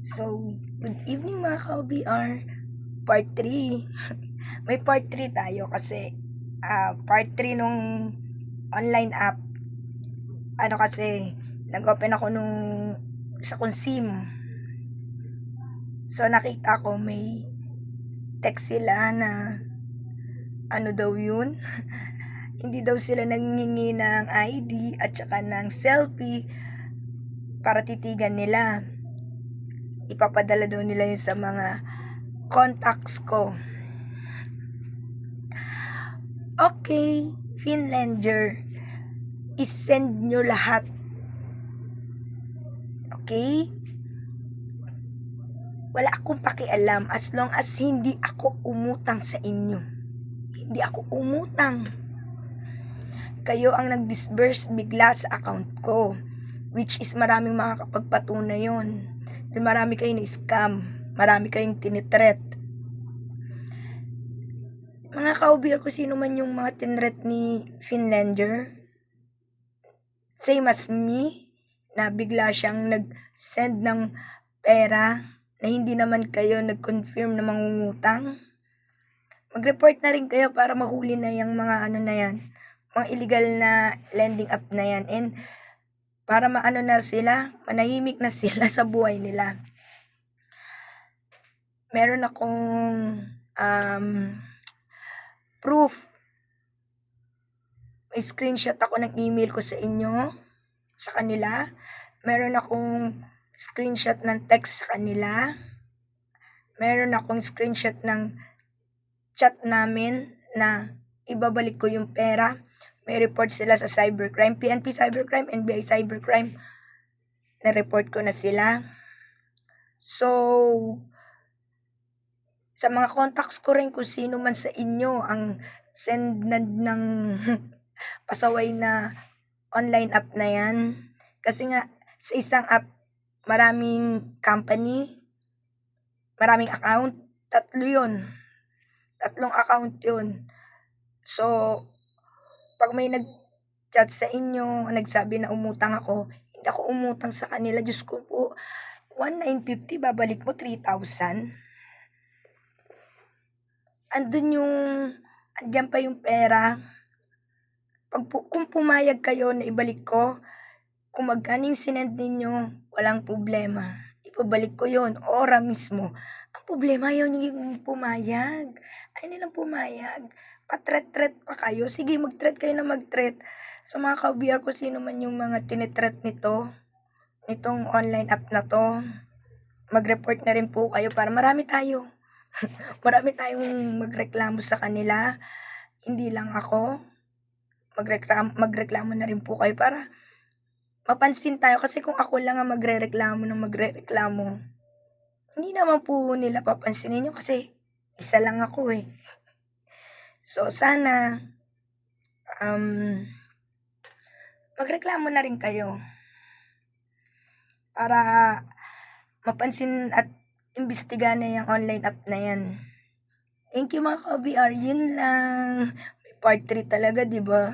So, good evening mga ka-OBR. Part 3. May part 3 tayo kasi ah, part 3 nung online app. Ano kasi, nag-open ako nung sa kong SIM. So, nakita ko may text sila na ano daw yun. Hindi daw sila nangingi ng ID at saka ng selfie para titigan nila ipapadala daw nila yun sa mga contacts ko. Okay, Finlander, isend nyo lahat. Okay? Wala akong pakialam as long as hindi ako umutang sa inyo. Hindi ako umutang. Kayo ang nag-disburse bigla sa account ko. Which is maraming makakapagpatunay yon. Dahil marami kayong na-scam. Marami kayong tinitret. Mga kaubir ko, sino man yung mga tinret ni Finlander, same as me, na bigla siyang nag-send ng pera na hindi naman kayo nag-confirm na mangungutang. Mag-report na rin kayo para mahuli na yung mga ano na yan, mga illegal na lending app na yan. And para maano na sila, manahimik na sila sa buhay nila. Meron akong um, proof. May screenshot ako ng email ko sa inyo, sa kanila. Meron akong screenshot ng text sa kanila. Meron akong screenshot ng chat namin na ibabalik ko yung pera may report sila sa cybercrime, PNP cybercrime, NBI cybercrime. Na-report ko na sila. So, sa mga contacts ko rin kung sino man sa inyo ang send na ng pasaway na online app na yan. Kasi nga, sa isang app, maraming company, maraming account, tatlo yun. Tatlong account yun. So, pag may nag-chat sa inyo, nagsabi na umutang ako, hindi ako umutang sa kanila. Diyos ko po, 1,950, babalik mo 3,000. Andun yung, andyan pa yung pera. Pag, kung pumayag kayo na ibalik ko, kung magkaning sinend ninyo, walang problema. Ipabalik ko yon ora mismo. Ang problema yun yung pumayag. Ay nilang pumayag patret-tret pa kayo. Sige, mag-tret kayo na mag-tret. So mga ka ko, sino man yung mga tinitret nito, nitong online app na to, mag-report na rin po kayo para marami tayo. marami tayong magreklamo sa kanila. Hindi lang ako. Magreklamo, magreklamo na rin po kayo para mapansin tayo. Kasi kung ako lang ang magre-reklamo ng magre-reklamo, hindi naman po nila papansinin nyo kasi isa lang ako eh. So, sana, um, magreklamo na rin kayo. Para mapansin at imbestigahan na yung online app na yan. Thank you mga ka-OBR. Yun lang. May part 3 talaga, di ba?